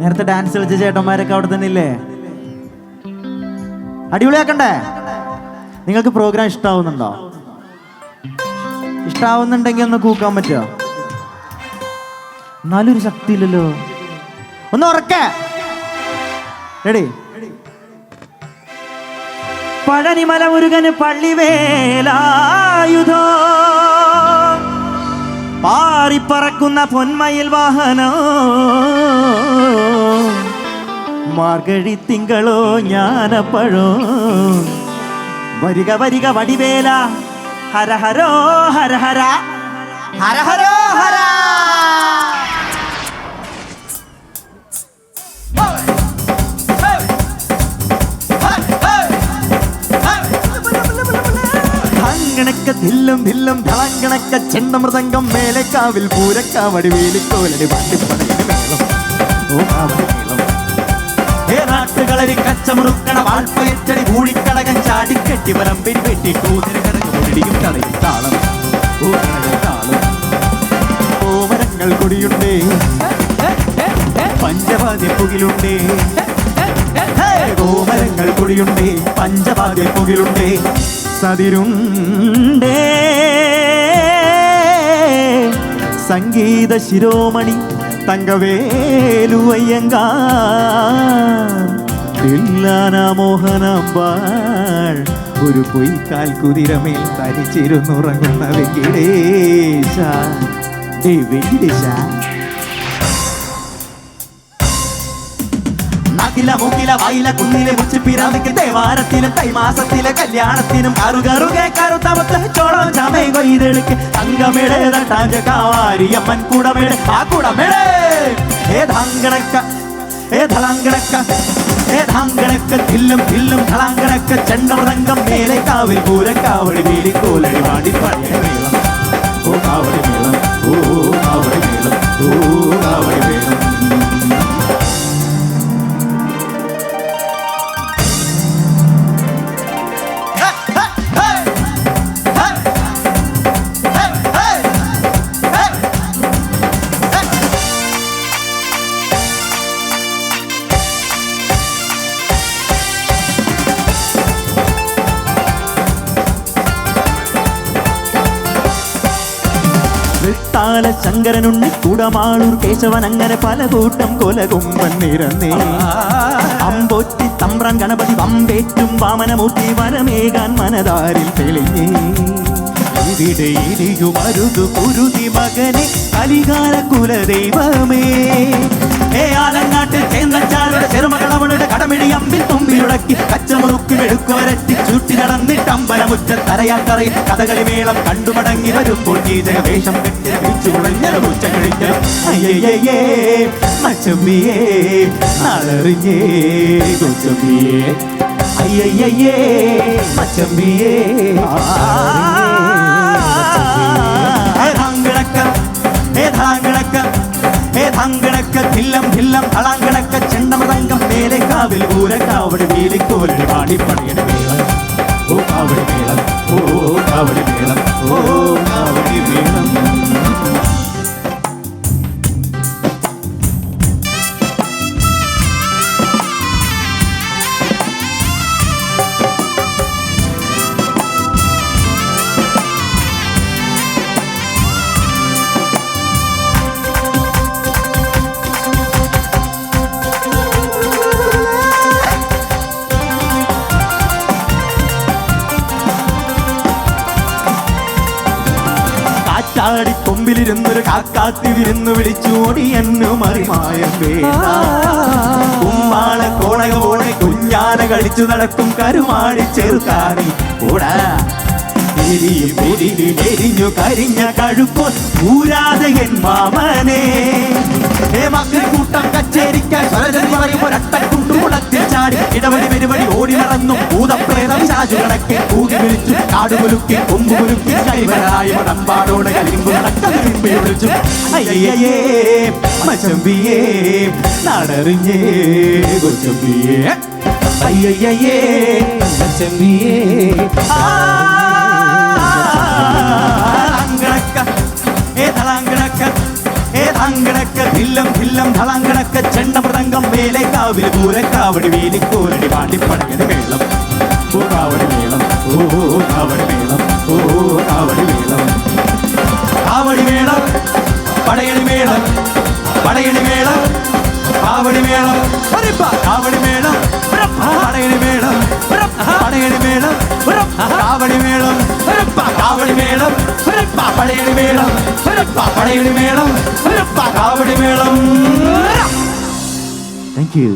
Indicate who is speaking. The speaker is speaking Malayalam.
Speaker 1: നേരത്തെ ഡാൻസ് കളിച്ച ചേട്ടന്മാരൊക്കെ അവിടെ തന്നെ ഇല്ലേ അടിപൊളിയാക്കണ്ടേ? നിങ്ങൾക്ക് പ്രോഗ്രാം ഇഷ്ടാവുന്നുണ്ടോ? ഇഷ്ടാവുന്നുണ്ടെങ്കിൽ ഒന്ന് കൂക്കാൻ പറ്റുമോ? എന്നാലും ഒരു ശക്തി ഇല്ലല്ലോ ഒന്ന് ഉറക്കേ. റെഡി പഴനിമല മുരുകന് പള്ളിവേലായുധോ. പാറിപ്പറക്കുന്ന പൊന്മയിൽ വാഹനോ? മാർഗഴി തിങ്കളോ ഞാനപ്പഴോ വരിക വരിക വടിവേല. ഹരഹരോ ഹരഹര. ഹരഹരോ ഹര. ധങ്കണക്ക തില്ലം തില്ലും ധളങ്കണക്ക ചെണ്ടമൃതംഗം മേലക്കാവിൽ പൂരക്കാവടി വേലിക്കോലടി പാട്ടിപ്പടയുടെ മേളം. ഓ കാവടി മേളം. ഏ നാട്ടുകളരി കച്ചമുറുക്കണ വാൾപ്പയറ്റടി കൂടിക്കടകൻ ചാടിക്കെട്ടി വരമ്പിൽ വെട്ടി കൂതിരി കടകുടിയും കടയും താളം. ഓ താളം. ഓമരങ്ങൾ കൊടിയുണ്ടേ. പഞ്ചവാദ്യ പുകിലുണ്ടേ. ഗോമരങ്ങൾ കൊടിയുണ്ടേ. പഞ്ചവാദ്യ പുകിലുണ്ടേ. സതിരുണ്ടേ. സംഗീത ശിരോമണി തങ്കവേലുവയ്യങ്കാർ ഇല്ലാന മോഹനാമ്പാൾ ഒരു പൊയ്ക്കാൽ കുതിരമേൽ തരിച്ചിരുന്നുറങ്ങുന്ന വെങ്കിടേശ. വെങ്കിടേശ. നാട്ടില മൂക്കില വായില കുന്നിലെ മുച്ചിപ്പിരാവിക്ക് തേവാരത്തിനും തൈമാസത്തിലെ കല്യാണത്തിനും കറുകറുകെ കറുത്തമത്ത് ചോളം ചമയ കൊയ്തെടുക്ക്. തങ്കമിടെ തട്ടാഞ്ച കാവാരി അമ്മൻ കൂടമേട് ആ കൂടമേട്. ഏതാങ്കണക്ക ഏ ഏതാങ്കണക്ക തില്ലും തില്ലും കളാങ്കണക്ക ചെണ്ടമൃതങ്കം മേലെ കാവിൽ പൂരക്കാവടി വീലിക്കോലടി വാടി പഴയ വിട്ടാല ശങ്കരനുണ്ണി കുടമാളൂർ കേശവൻ അങ്ങനെ പല കൂട്ടം കൊലകുമ്പൻ നിരന്നേ അമ്പൊറ്റി തമ്പ്രാൻ ഗണപതി വമ്പേറ്റും വാമനമൂർത്തി വരമേകാൻ മനതാരിൽ തെളിഞ്ഞേ. ഇവിടെ ഇരിയുമരുതു കുരുതി മകനെ കലികാല കുലദൈവമേ. ഏ ആലങ്ങാട്ട് ചേന്നച്ചാരുടെ ചെറുമകളവളുടെ കടമിടി അമ്പിൽ തുമ്പിലുടക്കി കച്ചമുറുക്കി വെടുക്കുവരറ്റി ചുറ്റി നടന്നിട്ട് അമ്പലമുറ്റ തറയാത്തറയിൽ കഥകളി മേളം കണ്ടുമടങ്ങി വരുമ്പോൾ ഗീതക വേഷം കെട്ടി കുളഞ്ഞ ഉച്ച കഴിഞ്ഞ അയ്യയ്യേ മച്ചമ്മിയേ നാളറിഞ്ഞേ. കൊച്ചമ്മിയേ അയ്യയ്യേ മച്ചമ്മിയേ ധില്ലം ചെണ്ടമതങ്കം മേലെ കാവിൽ വീലിക്കോലടി കാറ്റാടി കൊമ്പിലിരുന്നൊരു കാക്കാത്തി വിരുന്നു വിളിച്ചോടി എന്നു മറിമായം വേണ്ട. കോണക പോണെ കുഞ്ഞാന കളിച്ചു നടക്കും കരുമാടി ചെറുക്കാറി കൂടാ എരിഞ്ഞു കരിഞ്ഞ കഴുപ്പോ പൂരാതകൻ മാമനെ. മക്കളെ കൂട്ടം കച്ചേരിക്കാൻ പറയുമ്പോൾ കുളത്തിൽ ചാടി ഇടവഴി പെരുവഴി ഓടി നടന്നു ഭൂതപ്രേതം ചാജു കണക്കെ കൂകി വിളിച്ചു കാടുകുലുക്കി കൊമ്പു കുലുക്കി കൈവരായ മടമ്പാടോട് കലിമ്പു നടക്കലിമ്പി വിളിച്ചു അയ്യയ്യേ മച്ചമ്പിയേ നടറിഞ്ഞേ കൊച്ചമ്പിയേ അയ്യയ്യേ മച്ചമ്പിയേ അങ്കണക്ക ഏതളാങ്കണക്ക ഏതങ്കണക്ക ധില്ലം ധില്ലം ധളങ്കണക്ക ചെണ്ട മൃദംഗം വേലക്കാവിൽ പൂരക്കാവടി വേലിക്കോരടി പാട്ടിപ്പടങ്ങന് മേളം ഓ കാവടി മേളം ഓ ഓ, കാവടി മേളം ഓ ഓ, കാവടി മേളം കാവടി മേളം പടയണി മേളം പടയണി മേളം കാവടി മേളം ഹരിപ്പ, കാവടി മേളം പടയണി മേളം പടയണി മേളം കാവടി മേളം. Thank you